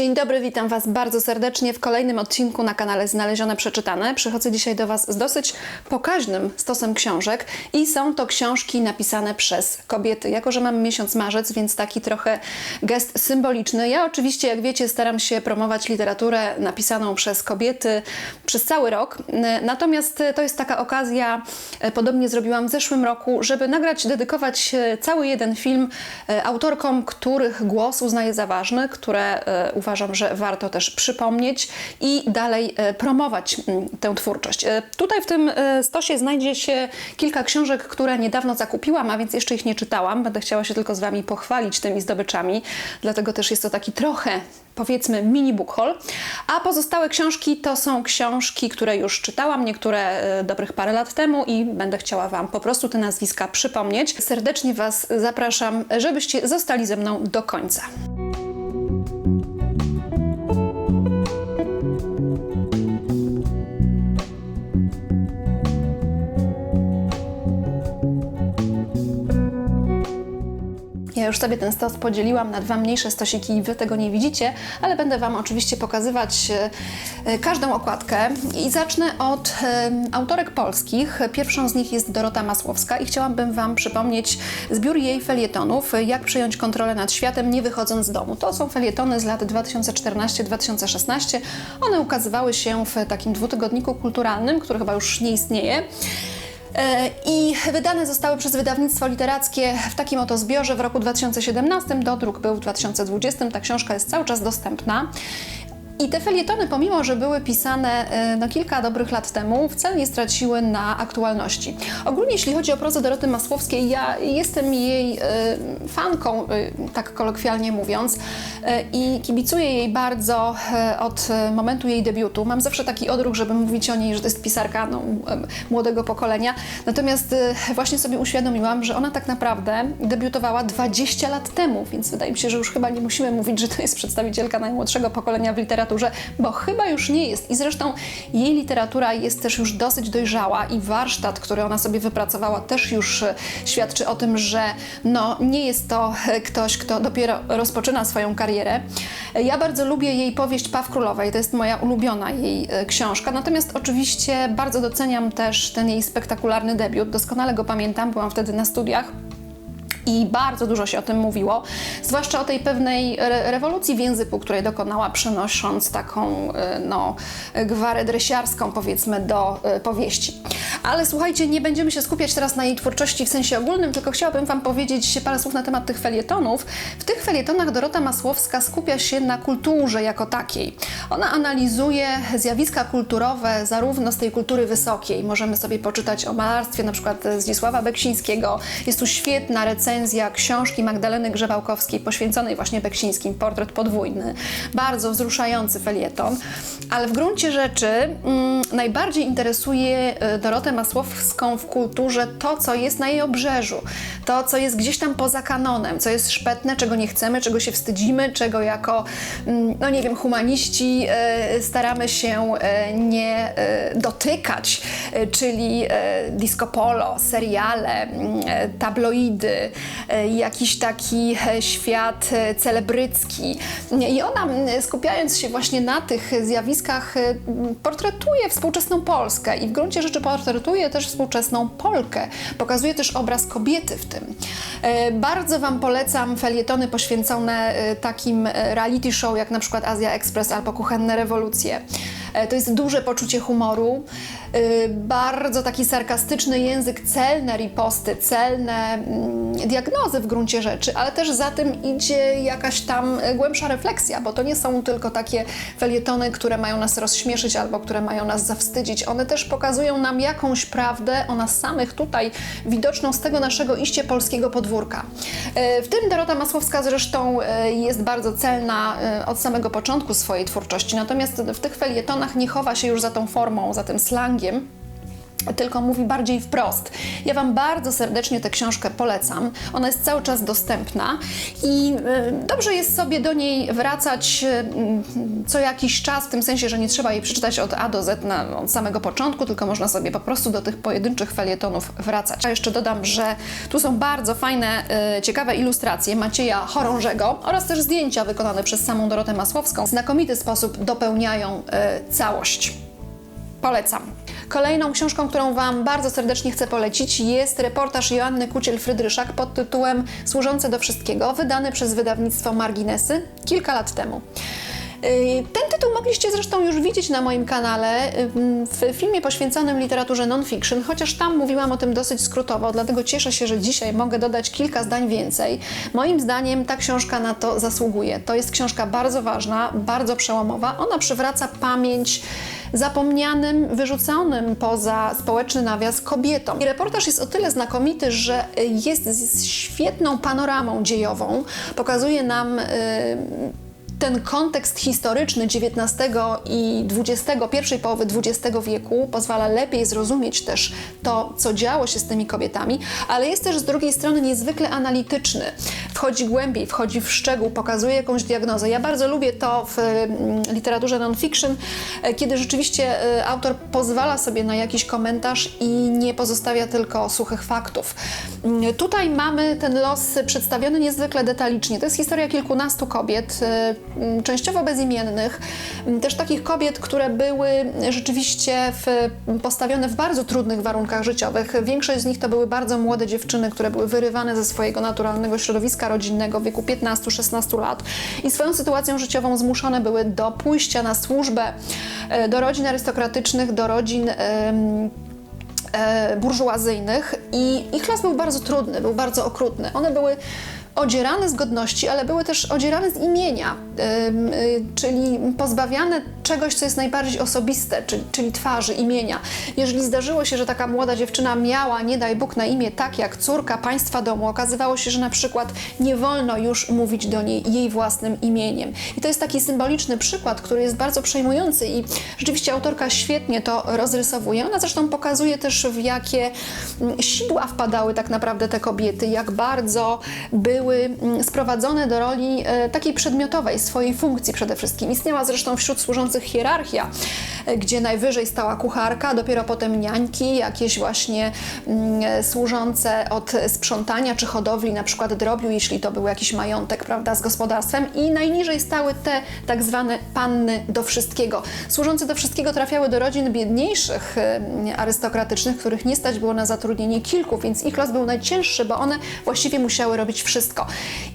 Dzień dobry, witam Was bardzo serdecznie w kolejnym odcinku na kanale Znalezione Przeczytane. Przychodzę dzisiaj do Was z dosyć pokaźnym stosem książek i są to książki napisane przez kobiety. Jako, że mamy miesiąc marzec, więc taki trochę gest symboliczny. Ja oczywiście, jak wiecie, staram się promować literaturę napisaną przez kobiety przez cały rok. Natomiast to jest taka okazja, e, podobnie zrobiłam w zeszłym roku, żeby nagrać, dedykować e, cały jeden film e, autorkom, których głos uznaję za ważny, które e, uważam, że warto też przypomnieć i dalej e, promować mm, tę twórczość. E, Tutaj w tym e, stosie znajdzie się kilka książek, które niedawno zakupiłam, a więc jeszcze ich nie czytałam. Będę chciała się tylko z Wami pochwalić tymi zdobyczami, dlatego też jest to taki trochę powiedzmy mini book haul, a pozostałe książki to są książki, które już czytałam, niektóre dobrych parę lat temu i będę chciała Wam po prostu te nazwiska przypomnieć. Serdecznie Was zapraszam, żebyście zostali ze mną do końca. Już sobie ten stos podzieliłam na dwa mniejsze stosiki i Wy tego nie widzicie, ale będę Wam oczywiście pokazywać e, e, każdą okładkę i zacznę od autorek polskich. Pierwszą z nich jest Dorota Masłowska i chciałabym Wam przypomnieć zbiór jej felietonów Jak przejąć kontrolę nad światem nie wychodząc z domu. To są felietony z lat 2014-2016. One ukazywały się w takim dwutygodniku kulturalnym, który chyba już nie istnieje. E, I wydane zostały przez wydawnictwo literackie w takim oto zbiorze w roku 2017. Dodruk był w 2020. Ta książka jest cały czas dostępna. I te felietony, pomimo że były pisane e, no, kilka dobrych lat temu, wcale nie straciły na aktualności. Ogólnie, jeśli chodzi o prozę Doroty Masłowskiej, ja jestem jej e, fanką, e, tak kolokwialnie mówiąc, i kibicuję jej bardzo od momentu jej debiutu. Mam zawsze taki odruch, żeby mówić o niej, że to jest pisarka no, młodego pokolenia. Natomiast właśnie sobie uświadomiłam, że ona tak naprawdę debiutowała 20 lat temu, więc wydaje mi się, że już chyba nie musimy mówić, że to jest przedstawicielka najmłodszego pokolenia w literaturze, bo chyba już nie jest. I zresztą jej literatura jest też już dosyć dojrzała i warsztat, który ona sobie wypracowała, też już e, świadczy o tym, że no, nie jest to e, ktoś, kto dopiero rozpoczyna swoją karierę. E, Ja bardzo lubię jej powieść Paw Królowej, to jest moja ulubiona jej książka. Natomiast oczywiście bardzo doceniam też ten jej spektakularny debiut. Doskonale go pamiętam, byłam wtedy na studiach. I bardzo dużo się o tym mówiło, zwłaszcza o tej pewnej re rewolucji w języku, której dokonała, przenosząc taką e, no, gwarę dresiarską, powiedzmy, do e, powieści. Ale słuchajcie, nie będziemy się skupiać teraz na jej twórczości w sensie ogólnym, tylko chciałabym Wam powiedzieć parę słów na temat tych felietonów. W tych felietonach Dorota Masłowska skupia się na kulturze jako takiej. Ona analizuje zjawiska kulturowe zarówno z tej kultury wysokiej. Możemy sobie poczytać o malarstwie na przykład Zdzisława Beksińskiego. Jest tu świetna recenzja książki Magdaleny Grzebałkowskiej poświęconej właśnie Beksińskim, Portret podwójny. Bardzo wzruszający felieton. Ale w gruncie rzeczy mm, najbardziej interesuje e, Dorotę Masłowską w kulturze to, co jest na jej obrzeżu. To, co jest gdzieś tam poza kanonem, co jest szpetne, czego nie chcemy, czego się wstydzimy, czego jako, mm, no nie wiem, humaniści e, staramy się e, nie e, dotykać, czyli disco polo, seriale, mm, tabloidy, jakiś taki świat celebrycki. I ona, skupiając się właśnie na tych zjawiskach, portretuje współczesną Polskę i w gruncie rzeczy portretuje też współczesną Polkę. Pokazuje też obraz kobiety w tym. E, Bardzo Wam polecam felietony poświęcone e, takim e, reality show jak na przykład Azja Express albo Kuchenne Rewolucje. To jest duże poczucie humoru, bardzo taki sarkastyczny język, celne riposty, celne mm, diagnozy w gruncie rzeczy, ale też za tym idzie jakaś tam e, głębsza refleksja, bo to nie są tylko takie felietony, które mają nas rozśmieszyć albo które mają nas zawstydzić. One też pokazują nam jakąś prawdę o nas samych tutaj, widoczną z tego naszego iście polskiego podwórka. E, W tym Dorota Masłowska zresztą jest bardzo celna od samego początku swojej twórczości, natomiast w tych felietonach nie chowa się już za tą formą, za tym slangiem, tylko mówi bardziej wprost. Ja Wam bardzo serdecznie tę książkę polecam. Ona jest cały czas dostępna i y, dobrze jest sobie do niej wracać y, co jakiś czas, w tym sensie, że nie trzeba jej przeczytać od A do Z na, od samego początku, tylko można sobie po prostu do tych pojedynczych felietonów wracać. A jeszcze dodam, że tu są bardzo fajne, y, ciekawe ilustracje Macieja Chorążego oraz też zdjęcia wykonane przez samą Dorotę Masłowską. W znakomity sposób dopełniają całość. Polecam. Kolejną książką, którą Wam bardzo serdecznie chcę polecić, jest reportaż Joanny Kuciel-Frydryszak pod tytułem Służące do wszystkiego, wydany przez wydawnictwo Marginesy kilka lat temu. Yy, Ten tytuł mogliście zresztą już widzieć na moim kanale yy, w filmie poświęconym literaturze non-fiction, chociaż tam mówiłam o tym dosyć skrótowo, dlatego cieszę się, że dzisiaj mogę dodać kilka zdań więcej. Moim zdaniem ta książka na to zasługuje. To jest książka bardzo ważna, bardzo przełomowa. Ona przywraca pamięć zapomnianym, wyrzuconym poza społeczny nawias kobietom. I reportaż jest o tyle znakomity, że jest świetną panoramą dziejową. Pokazuje nam yy, ten kontekst historyczny XIX i XX, pierwszej połowy XX wieku pozwala lepiej zrozumieć też to, co działo się z tymi kobietami, ale jest też z drugiej strony niezwykle analityczny. Wchodzi głębiej, wchodzi w szczegół, pokazuje jakąś diagnozę. Ja bardzo lubię to w mm, literaturze non-fiction, e, kiedy rzeczywiście e, autor pozwala sobie na jakiś komentarz i nie pozostawia tylko suchych faktów. Mm, Tutaj mamy ten los przedstawiony niezwykle detalicznie. To jest historia kilkunastu kobiet, e, częściowo bezimiennych, m, też takich kobiet, które były rzeczywiście w, postawione w bardzo trudnych warunkach życiowych. Większość z nich to były bardzo młode dziewczyny, które były wyrywane ze swojego naturalnego środowiska rodzinnego w wieku 15-16 lat i swoją sytuacją życiową zmuszone były do pójścia na służbę e, do rodzin arystokratycznych, do rodzin. e, burżuazyjnych i ich los był bardzo trudny, był bardzo okrutny. One były odzierane z godności, ale były też odzierane z imienia, y, czyli pozbawiane czegoś, co jest najbardziej osobiste, czyli, czyli twarzy, imienia. Jeżeli zdarzyło się, że taka młoda dziewczyna miała, nie daj Bóg, na imię tak jak córka państwa domu, okazywało się, że na przykład nie wolno już mówić do niej jej własnym imieniem. I to jest taki symboliczny przykład, który jest bardzo przejmujący i rzeczywiście autorka świetnie to rozrysowuje. Ona zresztą pokazuje też, w jakie mm, sidła wpadały tak naprawdę te kobiety, jak bardzo były mm, sprowadzone do roli e, takiej przedmiotowej, swojej funkcji przede wszystkim. Istniała zresztą wśród służących hierarchia, e, gdzie najwyżej stała kucharka, dopiero potem niańki, jakieś właśnie mm, e, służące od sprzątania czy hodowli, na przykład drobiu, jeśli to był jakiś majątek, prawda, z gospodarstwem i najniżej stały te tak zwane panny do wszystkiego. Służące do wszystkiego trafiały do rodzin biedniejszych, e, arystokratycznych, których nie stać było na zatrudnienie kilku, więc ich los był najcięższy, bo one właściwie musiały robić wszystko.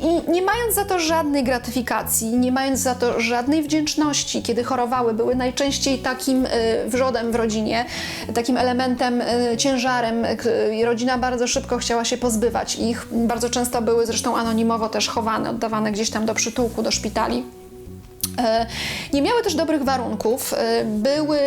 I nie mając za to żadnej gratyfikacji, nie mając za to żadnej wdzięczności, kiedy chorowały, były najczęściej takim y, wrzodem w rodzinie, takim elementem, y, ciężarem. i Rodzina bardzo szybko chciała się pozbywać ich. Bardzo często były zresztą anonimowo też chowane, oddawane gdzieś tam do przytułku, do szpitali. E, Nie miały też dobrych warunków, e, były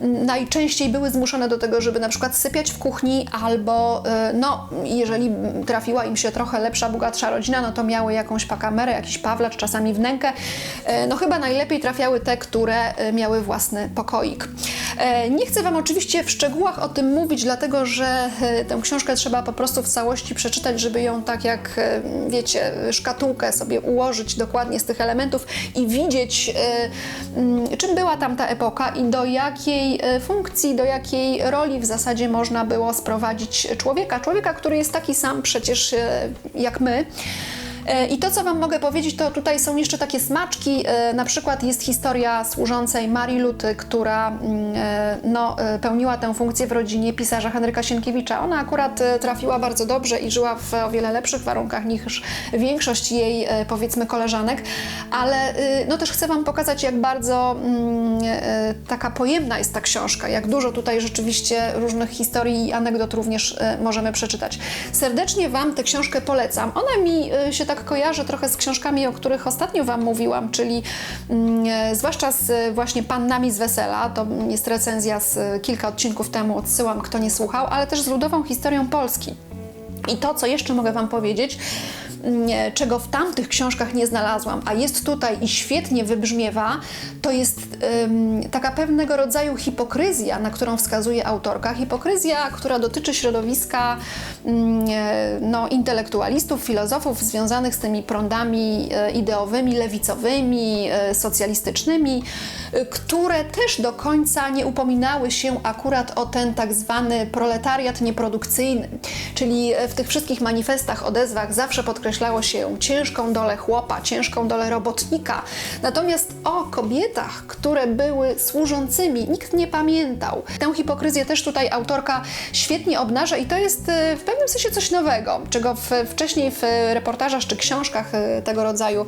najczęściej były zmuszone do tego, żeby na przykład sypiać w kuchni albo e, no, jeżeli trafiła im się trochę lepsza, bogatsza rodzina, no to miały jakąś pakamerę, jakiś pawlacz, czasami wnękę. No chyba najlepiej trafiały te, które miały własny pokoik. Nie chcę Wam oczywiście w szczegółach o tym mówić, dlatego że tę książkę trzeba po prostu w całości przeczytać, żeby ją tak jak, wiecie, szkatułkę sobie ułożyć dokładnie z tych elementów i widzieć, e, m, czym była tamta epoka i do jakiej e, funkcji, do jakiej roli w zasadzie można było sprowadzić człowieka. Człowieka, który jest taki sam przecież e, jak my. I to, co Wam mogę powiedzieć, to tutaj są jeszcze takie smaczki. E, Na przykład jest historia służącej Marii Luty, która mm, e, no, e, pełniła tę funkcję w rodzinie pisarza Henryka Sienkiewicza. Ona akurat trafiła bardzo dobrze i żyła w o wiele lepszych warunkach niż większość jej, powiedzmy, koleżanek, ale no, też chcę Wam pokazać, jak bardzo mm, taka pojemna jest ta książka, jak dużo tutaj rzeczywiście różnych historii i anegdot również możemy przeczytać. Serdecznie Wam tę książkę polecam. Ona mi się tak kojarzy trochę z książkami, o których ostatnio Wam mówiłam, czyli mm, e, zwłaszcza z e, właśnie Pannami z Wesela, to jest recenzja z e, kilka odcinków temu, odsyłam kto nie słuchał, ale też z ludową historią Polski. I to, co jeszcze mogę Wam powiedzieć, czego w tamtych książkach nie znalazłam, a jest tutaj i świetnie wybrzmiewa, to jest ym, taka pewnego rodzaju hipokryzja, na którą wskazuje autorka. Hipokryzja, która dotyczy środowiska ym, no, intelektualistów, filozofów związanych z tymi prądami e, ideowymi, lewicowymi, e, socjalistycznymi, e, które też do końca nie upominały się akurat o ten tak zwany proletariat nieprodukcyjny. Czyli w tych wszystkich manifestach, odezwach zawsze podkreślało się ciężką dolę chłopa, ciężką dolę robotnika. Natomiast o kobietach, które były służącymi, nikt nie pamiętał. Tę hipokryzję też tutaj autorka świetnie obnaża i to jest w pewnym sensie coś nowego, czego w, wcześniej w reportażach czy książkach tego rodzaju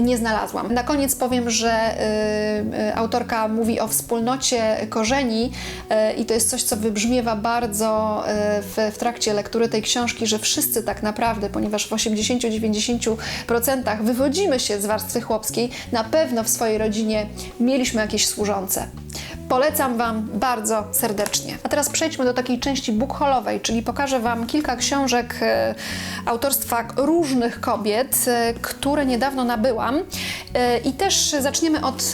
nie znalazłam. Na koniec powiem, że y, y, autorka mówi o wspólnocie korzeni y, i to jest coś, co wybrzmiewa bardzo w, w trakcie lektury tej książki, że wszyscy tak naprawdę, ponieważ w 80-90% wywodzimy się z warstwy chłopskiej, na pewno w swojej rodzinie mieliśmy jakieś służące. Polecam Wam bardzo serdecznie. A teraz przejdźmy do takiej części bookholowej, czyli pokażę Wam kilka książek e, autorstwa różnych kobiet, e, które niedawno nabyłam. E, I też zaczniemy od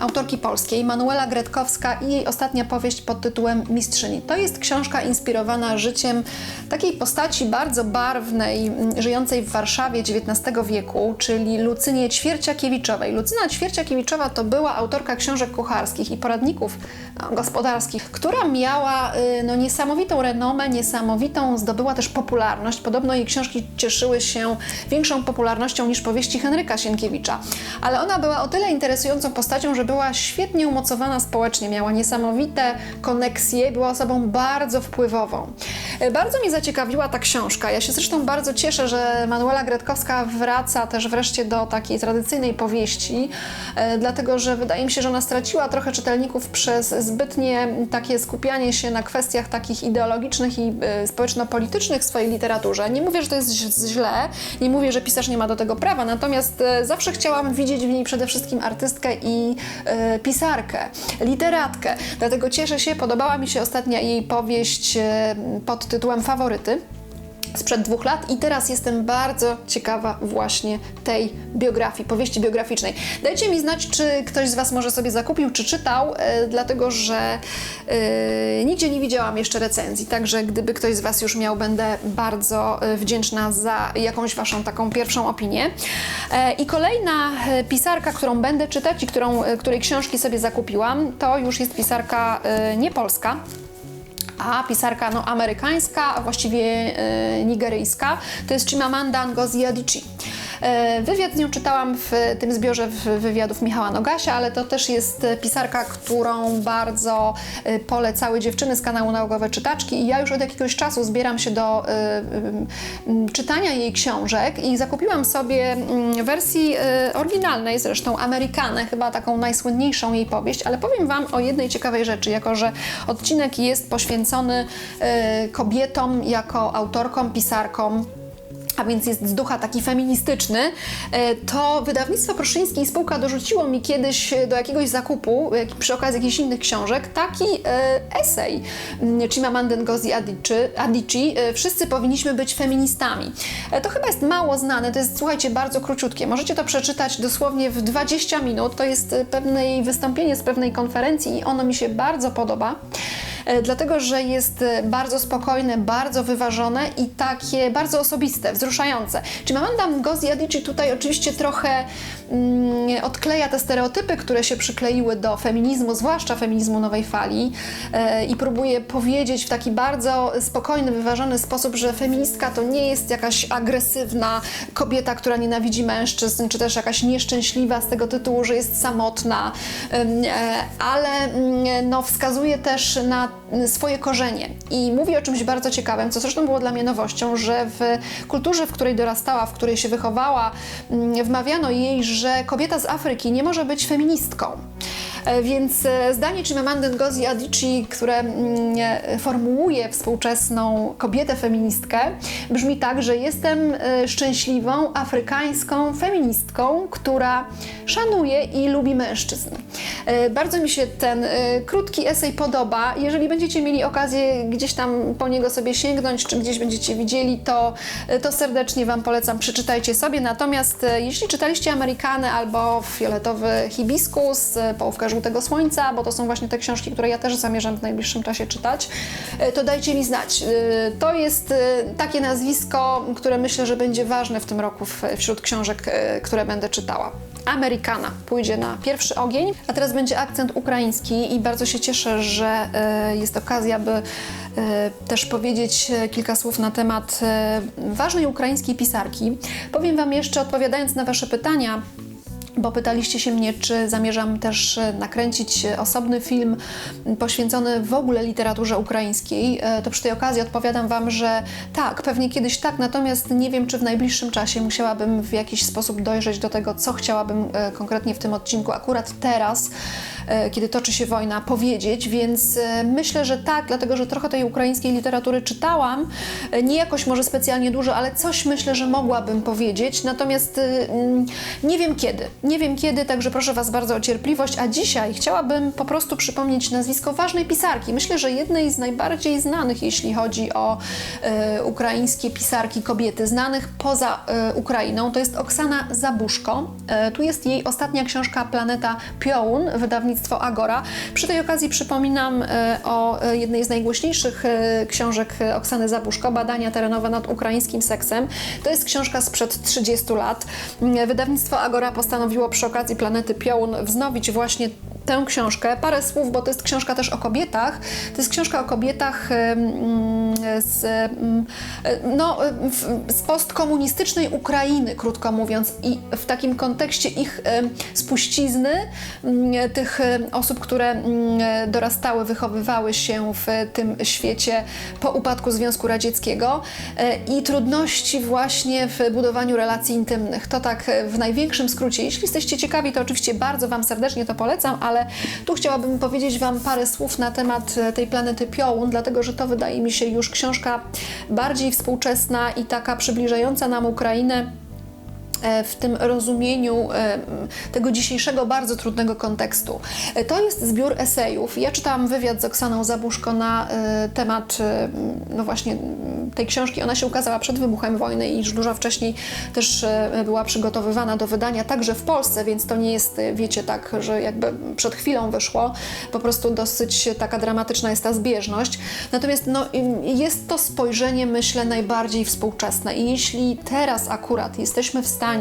autorki polskiej, Manuela Gretkowska i jej ostatnia powieść pod tytułem Mistrzyni. To jest książka inspirowana życiem takiej postaci bardzo barwnej, żyjącej w Warszawie XIX wieku, czyli Lucynie Ćwierciakiewiczowej. Lucyna Ćwierciakiewiczowa to była autorka książek kucharskich i poradników gospodarskich, która miała y, no, niesamowitą renomę, niesamowitą, zdobyła też popularność. Podobno jej książki cieszyły się większą popularnością niż powieści Henryka Sienkiewicza. Ale ona była o tyle interesującą postacią, że była świetnie umocowana społecznie, miała niesamowite koneksje, była osobą bardzo wpływową. Y, bardzo mnie zaciekawiła ta książka. Ja się zresztą bardzo cieszę, że Manuela Gretkowska wraca też wreszcie do takiej tradycyjnej powieści, dlatego że wydaje mi się, że ona straciła trochę czytelników przez zbytnie takie skupianie się na kwestiach takich ideologicznych i y, społeczno-politycznych w swojej literaturze. Nie mówię, że to jest źle, nie mówię, że pisarz nie ma do tego prawa, natomiast y, zawsze chciałam widzieć w niej przede wszystkim artystkę i y, pisarkę, literatkę. Dlatego cieszę się, podobała mi się ostatnia jej powieść pod tytułem Faworyty sprzed dwóch lat i teraz jestem bardzo ciekawa właśnie tej biografii, powieści biograficznej. Dajcie mi znać, czy ktoś z Was może sobie zakupił, czy czytał, e, dlatego że e, nigdzie nie widziałam jeszcze recenzji, także gdyby ktoś z Was już miał, będę bardzo e, wdzięczna za jakąś Waszą taką pierwszą opinię. E, I kolejna e, pisarka, którą będę czytać i którą, e, której książki sobie zakupiłam, to już jest pisarka nie polska, a pisarka no, amerykańska, a właściwie e, nigeryjska, to jest Chimamanda Ngozi Adichie. E, wywiad z nią czytałam w tym zbiorze wywiadów Michała Nogasia, ale to też jest pisarka, którą bardzo e, polecały dziewczyny z kanału Naukowe Czytaczki i ja już od jakiegoś czasu zbieram się do czytania jej książek i zakupiłam sobie wersji oryginalnej, zresztą Amerykanę, chyba taką najsłynniejszą jej powieść, ale powiem Wam o jednej ciekawej rzeczy, jako że odcinek jest poświęcony kobietom jako autorkom, pisarkom, a więc jest z ducha taki feministyczny, e, to wydawnictwo Proszyński i spółka dorzuciło mi kiedyś do jakiegoś zakupu, przy okazji jakichś innych książek, taki e, esej Chimamanda Ngozi Adichie, e, Wszyscy powinniśmy być feministami. To chyba jest mało znane, to jest, słuchajcie, bardzo króciutkie. Możecie to przeczytać dosłownie w 20 minut. To jest pewne wystąpienie z pewnej konferencji i ono mi się bardzo podoba. E, dlatego że jest e, bardzo spokojne, bardzo wyważone i takie bardzo osobiste, wzruszające. Czy Mamanda Ngozi Adichie tutaj oczywiście trochę odkleja te stereotypy, które się przykleiły do feminizmu, zwłaszcza feminizmu nowej fali e, i próbuje powiedzieć w taki bardzo spokojny, wyważony sposób, że feministka to nie jest jakaś agresywna kobieta, która nienawidzi mężczyzn, czy też jakaś nieszczęśliwa z tego tytułu, że jest samotna, e, ale mm, no, wskazuje też na swoje korzenie. I mówi o czymś bardzo ciekawym, co zresztą było dla mnie nowością, że w kulturze, w której dorastała, w której się wychowała, mm, wmawiano jej, że kobieta z Afryki nie może być feministką. E, Więc e, zdanie Chimamandy Ngozi Adichie, które mm, e, formułuje współczesną kobietę feministkę, brzmi tak, że jestem szczęśliwą afrykańską feministką, która szanuje i lubi mężczyzn. Bardzo mi się ten krótki esej podoba. Jeżeli będziecie mieli okazję gdzieś tam po niego sobie sięgnąć, czy gdzieś będziecie widzieli, to, to serdecznie Wam polecam, przeczytajcie sobie. Natomiast jeśli czytaliście Amerykanę albo Fioletowy Hibiskus, Połówka Żółtego Słońca, bo to są właśnie te książki, które ja też zamierzam w najbliższym czasie czytać, e, to dajcie mi znać. E, To jest e, takie nazwisko, które myślę, że będzie ważne w tym roku wśród książek, które będę czytała. Amerykana pójdzie na pierwszy ogień, a teraz będzie akcent ukraiński i bardzo się cieszę, że jest okazja, by też powiedzieć kilka słów na temat ważnej ukraińskiej pisarki. Powiem Wam jeszcze, odpowiadając na Wasze pytania, bo pytaliście się mnie, czy zamierzam też e, nakręcić e, osobny film poświęcony w ogóle literaturze ukraińskiej. E, To przy tej okazji odpowiadam Wam, że tak, pewnie kiedyś tak, natomiast nie wiem, czy w najbliższym czasie musiałabym w jakiś sposób dojrzeć do tego, co chciałabym konkretnie w tym odcinku akurat teraz, kiedy toczy się wojna, powiedzieć, więc e, myślę, że tak, dlatego że trochę tej ukraińskiej literatury czytałam, e, nie jakoś może specjalnie dużo, ale coś myślę, że mogłabym powiedzieć, natomiast e, mm, nie wiem kiedy. Nie wiem kiedy, także proszę Was bardzo o cierpliwość, a dzisiaj chciałabym po prostu przypomnieć nazwisko ważnej pisarki. Myślę, że jednej z najbardziej znanych, jeśli chodzi o e, ukraińskie pisarki kobiety, znanych poza e, Ukrainą, to jest Oksana Zabuszko. E, tu jest jej ostatnia książka Planeta Piołun, wydawnictwo Agora. Przy tej okazji przypominam e, o e, jednej z najgłośniejszych e, książek Oksany Zabuszko, Badania terenowe nad ukraińskim seksem. To jest książka sprzed 30 lat. Wydawnictwo Agora postanowiło przy okazji Planety Piołun wznowić właśnie tę książkę. Parę słów, bo to jest książka też o kobietach. To jest książka o kobietach z, em, no, z postkomunistycznej Ukrainy, krótko mówiąc, i w takim kontekście ich spuścizny, tych osób, które dorastały, wychowywały się w tym świecie po upadku Związku Radzieckiego e, i trudności właśnie w budowaniu relacji intymnych. To tak e, w największym skrócie. Jeśli jesteście ciekawi, to oczywiście bardzo Wam serdecznie to polecam, ale tu chciałabym powiedzieć Wam parę słów na temat e, tej planety Piołun, dlatego że to wydaje mi się już książka bardziej współczesna i taka przybliżająca nam Ukrainę w tym rozumieniu e, tego dzisiejszego bardzo trudnego kontekstu. E, To jest zbiór esejów. Ja czytałam wywiad z Oksaną Zabuszko na e, temat e, no właśnie tej książki. Ona się ukazała przed wybuchem wojny i już dużo wcześniej też e, była przygotowywana do wydania także w Polsce, więc to nie jest, e, wiecie, tak, że jakby przed chwilą wyszło. Po prostu dosyć taka dramatyczna jest ta zbieżność. Natomiast no, jest to spojrzenie, myślę, najbardziej współczesne. I jeśli teraz akurat jesteśmy w stanie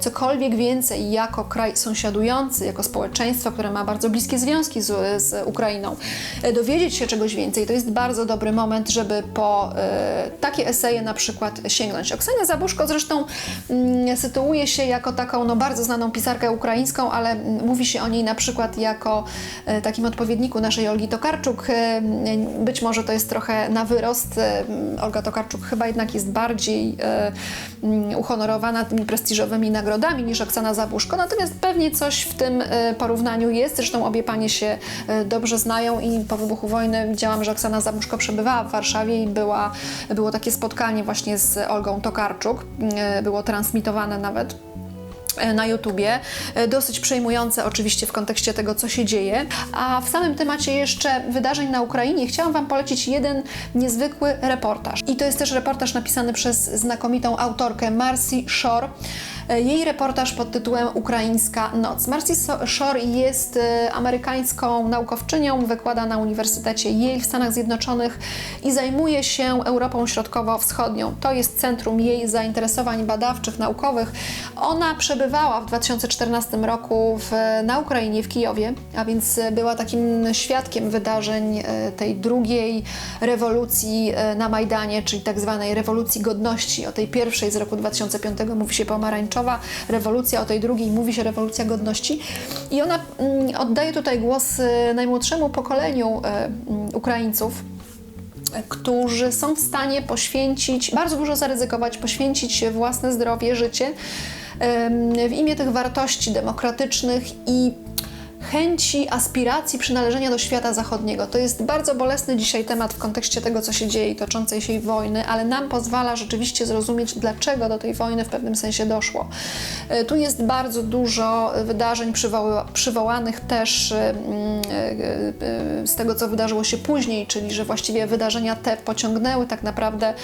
cokolwiek więcej jako kraj sąsiadujący, jako społeczeństwo, które ma bardzo bliskie związki z, z Ukrainą, e, dowiedzieć się czegoś więcej, to jest bardzo dobry moment, żeby po e, takie eseje na przykład sięgnąć. Oksana Zabuszko zresztą mm, sytuuje się jako taką no, bardzo znaną pisarkę ukraińską, ale mm, mówi się o niej na przykład jako e, takim odpowiedniku naszej Olgi Tokarczuk. E, Być może to jest trochę na wyrost. E, Olga Tokarczuk chyba jednak jest bardziej e, mm, uhonorowana tymi nagrodami niż Oksana Zabuszko, natomiast pewnie coś w tym e, porównaniu jest. Zresztą obie panie się e, dobrze znają i po wybuchu wojny widziałam, że Oksana Zabuszko przebywała w Warszawie i była, było takie spotkanie właśnie z Olgą Tokarczuk. E, Było transmitowane nawet na YouTubie. E, Dosyć przejmujące oczywiście w kontekście tego, co się dzieje. A w samym temacie jeszcze wydarzeń na Ukrainie chciałam Wam polecić jeden niezwykły reportaż. I to jest też reportaż napisany przez znakomitą autorkę Marcy Shore. E, Jej reportaż pod tytułem Ukraińska Noc. Marcy Shore jest e, amerykańską naukowczynią, wykłada na Uniwersytecie Yale w Stanach Zjednoczonych i zajmuje się Europą Środkowo-Wschodnią. To jest centrum jej zainteresowań badawczych, naukowych. Ona przebywała w 2014 roku w, na Ukrainie, w Kijowie, a więc była takim świadkiem wydarzeń e, tej drugiej rewolucji e, na Majdanie, czyli tak zwanej rewolucji godności. O tej pierwszej z roku 2005 mówi się pomarańczowa rewolucja, o tej drugiej mówi się rewolucja godności. I ona mm, oddaje tutaj głos e, najmłodszemu pokoleniu e, mm, Ukraińców którzy są w stanie poświęcić, bardzo dużo zaryzykować, poświęcić własne zdrowie, życie w imię tych wartości demokratycznych i chęci, aspiracji przynależenia do świata zachodniego. To jest bardzo bolesny dzisiaj temat w kontekście tego, co się dzieje i toczącej się wojny, ale nam pozwala rzeczywiście zrozumieć, dlaczego do tej wojny w pewnym sensie doszło. E, tu jest bardzo dużo wydarzeń przywoła przywołanych też e, e, z tego, co wydarzyło się później, czyli że właściwie wydarzenia te pociągnęły tak naprawdę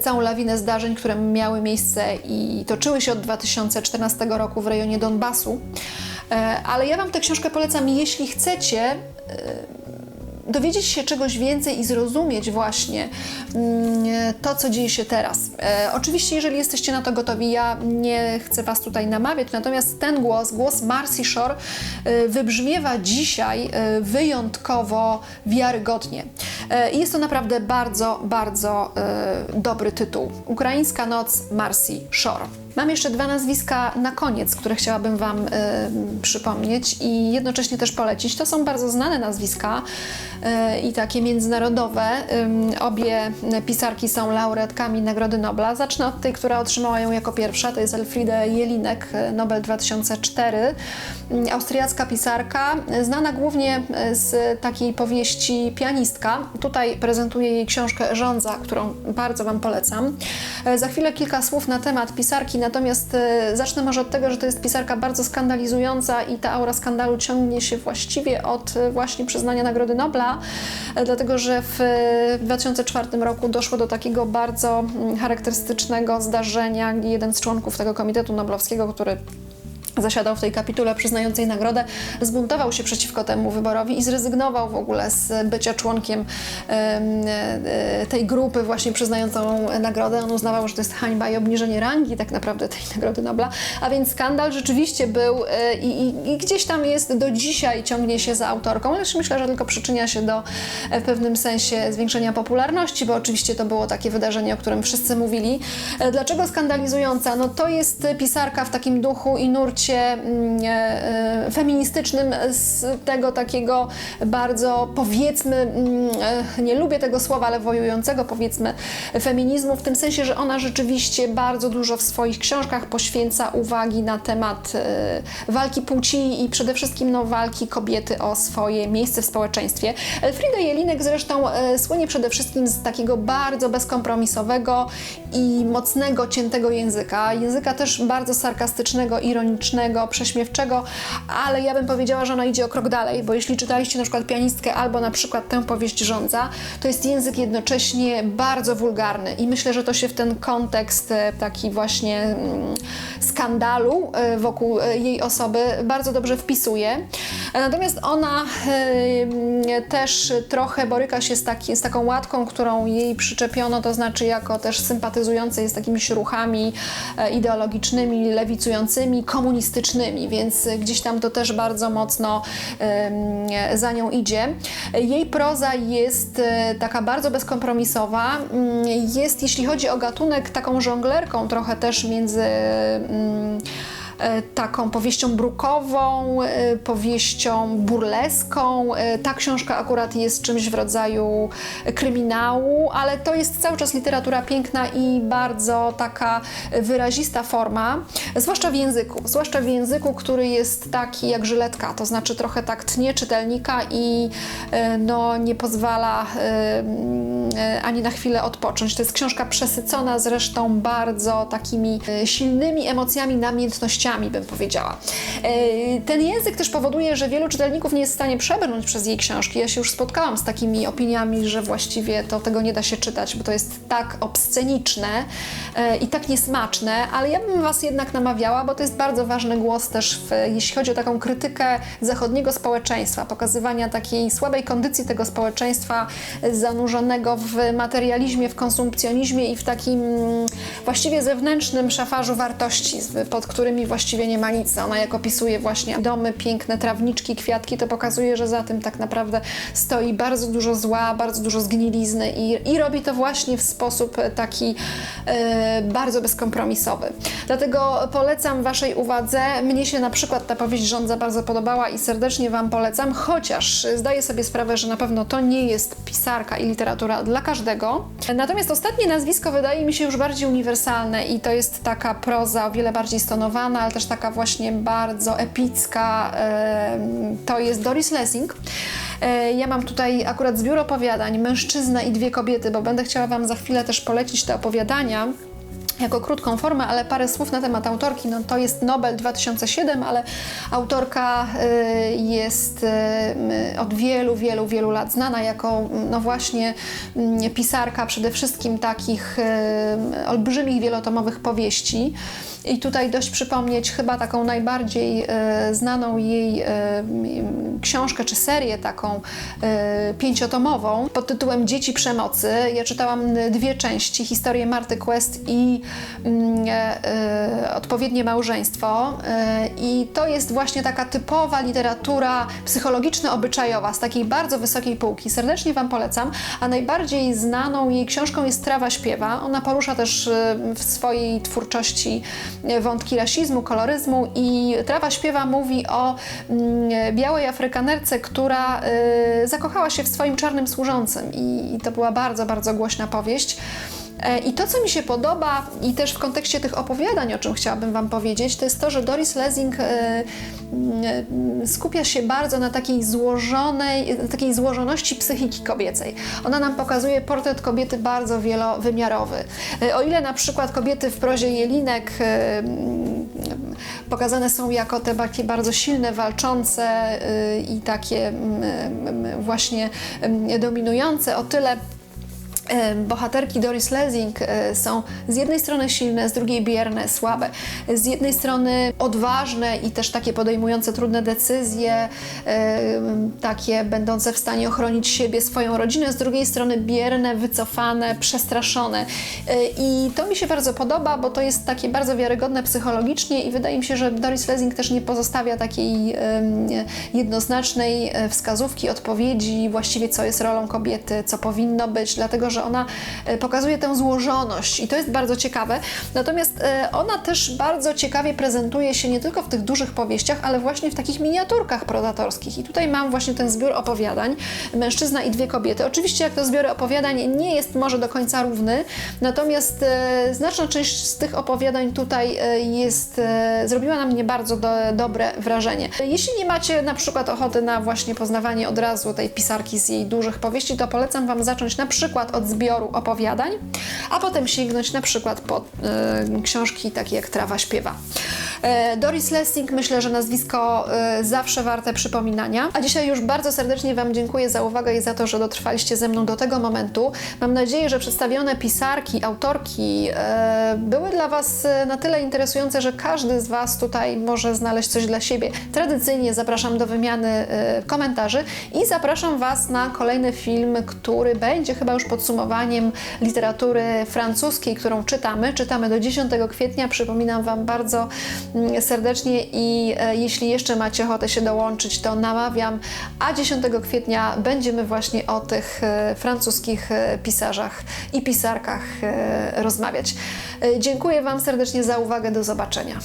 całą lawinę zdarzeń, które miały miejsce i toczyły się od 2014 roku w rejonie Donbasu. Ale ja Wam tę książkę polecam, jeśli chcecie dowiedzieć się czegoś więcej i zrozumieć właśnie mm, to, co dzieje się teraz. E, oczywiście, jeżeli jesteście na to gotowi, ja nie chcę Was tutaj namawiać, natomiast ten głos, głos Marcy Shore, e, wybrzmiewa dzisiaj e, wyjątkowo wiarygodnie. E, I jest to naprawdę bardzo, bardzo e, dobry tytuł. Ukraińska noc Marcy Shore. Mam jeszcze dwa nazwiska na koniec, które chciałabym Wam y, przypomnieć i jednocześnie też polecić. To są bardzo znane nazwiska i takie międzynarodowe. Obie pisarki są laureatkami Nagrody Nobla. Zacznę od tej, która otrzymała ją jako pierwsza, to jest Elfriede Jelinek, Nobel 2004. Austriacka pisarka, znana głównie z takiej powieści Pianistka. Tutaj prezentuję jej książkę Rządza, którą bardzo Wam polecam. Za chwilę kilka słów na temat pisarki, Natomiast e, zacznę może od tego, że to jest pisarka bardzo skandalizująca i ta aura skandalu ciągnie się właściwie od e, właśnie przyznania Nagrody Nobla, e, dlatego że w 2004 roku doszło do takiego bardzo mm, charakterystycznego zdarzenia, jeden z członków tego Komitetu Noblowskiego, który zasiadał w tej kapitule przyznającej nagrodę, zbuntował się przeciwko temu wyborowi i zrezygnował w ogóle z bycia członkiem e, tej grupy właśnie przyznającą nagrodę. On uznawał, że to jest hańba i obniżenie rangi tak naprawdę tej Nagrody Nobla, a więc skandal rzeczywiście był e, i, i, i gdzieś tam jest do dzisiaj, ciągnie się za autorką, lecz myślę, że tylko przyczynia się do e, w pewnym sensie zwiększenia popularności, bo oczywiście to było takie wydarzenie, o którym wszyscy mówili. Dlaczego skandalizująca? No to jest pisarka w takim duchu i nurcie Mm, e, e, feministycznym z tego takiego bardzo powiedzmy, mm, e, nie lubię tego słowa, ale wojującego powiedzmy feminizmu, w tym sensie, że ona rzeczywiście bardzo dużo w swoich książkach poświęca uwagi na temat walki płci i przede wszystkim no, walki kobiety o swoje miejsce w społeczeństwie. Elfrida Jelinek zresztą słynie przede wszystkim z takiego bardzo bezkompromisowego i mocnego, ciętego języka. Języka też bardzo sarkastycznego, ironicznego, prześmiewczego, ale ja bym powiedziała, że ona idzie o krok dalej, bo jeśli czytaliście na przykład pianistkę albo na przykład tę powieść rządza, to jest język jednocześnie bardzo wulgarny i myślę, że to się w ten kontekst e, taki właśnie mm, skandalu e, wokół e, jej osoby bardzo dobrze wpisuje. Natomiast ona też trochę boryka się z, taki, z taką łatką, którą jej przyczepiono, to znaczy jako też sympatyzującej z takimiś ruchami ideologicznymi, lewicującymi, komunistycznymi, artystycznymi, więc gdzieś tam to też bardzo mocno za nią idzie. Jej proza jest e, taka bardzo bezkompromisowa. Mm, jest, jeśli chodzi o gatunek, taką żonglerką trochę też między mm, taką powieścią brukową, e, powieścią burleską. E, ta książka akurat jest czymś w rodzaju kryminału, ale to jest cały czas literatura piękna i bardzo taka wyrazista forma, zwłaszcza w języku, zwłaszcza w języku, który jest taki jak żyletka, to znaczy trochę tak tnie czytelnika i no, nie pozwala ani na chwilę odpocząć. To jest książka przesycona zresztą bardzo takimi silnymi emocjami, namiętnościami bym powiedziała. E, ten język też powoduje, że wielu czytelników nie jest w stanie przebrnąć przez jej książki. Ja się już spotkałam z takimi opiniami, że właściwie to tego nie da się czytać, bo to jest tak obsceniczne e, i tak niesmaczne, ale ja bym Was jednak namawiała, bo to jest bardzo ważny głos też, w, jeśli chodzi o taką krytykę zachodniego społeczeństwa, pokazywania takiej słabej kondycji tego społeczeństwa zanurzonego w materializmie, w konsumpcjonizmie i w takim mm, właściwie zewnętrznym szafarzu wartości, pod którymi właściwie właściwie nie ma nic. Ona jak opisuje właśnie domy, piękne trawniczki, kwiatki, to pokazuje, że za tym tak naprawdę stoi bardzo dużo zła, bardzo dużo zgnilizny i, i robi to właśnie w sposób taki e, bardzo bezkompromisowy. Dlatego polecam Waszej uwadze. Mnie się na przykład ta powieść Rządza bardzo podobała i serdecznie Wam polecam, chociaż zdaję sobie sprawę, że na pewno to nie jest pisarka i literatura dla każdego. Natomiast ostatnie nazwisko wydaje mi się już bardziej uniwersalne i to jest taka proza o wiele bardziej stonowana, ale też taka właśnie bardzo epicka, to jest Doris Lessing. E, Ja mam tutaj akurat zbiór opowiadań Mężczyzna i dwie kobiety, bo będę chciała Wam za chwilę też polecić te opowiadania jako krótką formę, ale parę słów na temat autorki. No, to jest Nobel 2007, ale autorka y, jest y, od wielu, wielu, wielu lat znana jako no właśnie mm, pisarka przede wszystkim takich y, olbrzymich, wielotomowych powieści. I tutaj dość przypomnieć chyba taką najbardziej e, znaną jej e, książkę czy serię taką e, pięciotomową pod tytułem Dzieci przemocy. Ja czytałam dwie części, historię Marty Quest i mm, odpowiednie małżeństwo. I to jest właśnie taka typowa literatura psychologiczno-obyczajowa z takiej bardzo wysokiej półki. Serdecznie Wam polecam. A najbardziej znaną jej książką jest Trawa śpiewa. Ona porusza też w swojej twórczości wątki rasizmu, koloryzmu i Trawa śpiewa mówi o mm, białej Afrykanerce, która e, zakochała się w swoim czarnym służącym i to była bardzo, bardzo głośna powieść. E, I to, co mi się podoba, i też w kontekście tych opowiadań, o czym chciałabym Wam powiedzieć, to jest to, że Doris Lessing e, mm, skupia się bardzo na takiej złożonej, takiej złożoności psychiki kobiecej. Ona nam pokazuje portret kobiety bardzo wielowymiarowy. E, O ile na przykład kobiety w prozie Jelinek e, pokazane są jako te takie bardzo silne, walczące i takie właśnie dominujące, o tyle e, bohaterki Doris Lessing e, są z jednej strony silne, z drugiej bierne, słabe. Z jednej strony odważne i też takie podejmujące trudne decyzje, takie będące w stanie ochronić siebie, swoją rodzinę, z drugiej strony bierne, wycofane, przestraszone. E, I to mi się bardzo podoba, bo to jest takie bardzo wiarygodne psychologicznie i wydaje mi się, że Doris Lessing też nie pozostawia takiej jednoznacznej e, wskazówki, odpowiedzi, właściwie co jest rolą kobiety, co powinno być, dlatego że ona e, pokazuje tę złożoność i to jest bardzo ciekawe. Natomiast e, ona też bardzo ciekawie prezentuje się nie tylko w tych dużych powieściach, ale właśnie w takich miniaturkach prodatorskich. I tutaj mam właśnie ten zbiór opowiadań Mężczyzna i dwie kobiety. Oczywiście jak to zbiory opowiadań nie jest może do końca równy, natomiast e, znaczna część z tych opowiadań tutaj jest, zrobiła na mnie bardzo do, dobre wrażenie. Jeśli nie macie na przykład ochoty na właśnie poznawanie od razu tej pisarki z jej dużych powieści, to polecam Wam zacząć na przykład od zbioru opowiadań, a potem sięgnąć na przykład po e, książki takie jak Trawa śpiewa. E, Doris Lessing, myślę, że nazwisko e, zawsze warte przypominania. A dzisiaj już bardzo serdecznie Wam dziękuję za uwagę i za to, że dotrwaliście ze mną do tego momentu. Mam nadzieję, że przedstawione pisarki, autorki e, były dla Was na tyle interesujące, że każdy z Was tutaj może znaleźć coś dla siebie. Tradycyjnie zapraszam do wymiany komentarzy i zapraszam Was na kolejny film, który będzie chyba już podsumowaniem literatury francuskiej, którą czytamy. Czytamy do 10 kwietnia. Przypominam Wam bardzo serdecznie i e, jeśli jeszcze macie ochotę się dołączyć, to namawiam. A 10 kwietnia będziemy właśnie o tych e, francuskich e, pisarzach i pisarkach rozmawiać. Dziękuję Wam serdecznie za uwagę. Do zobaczenia.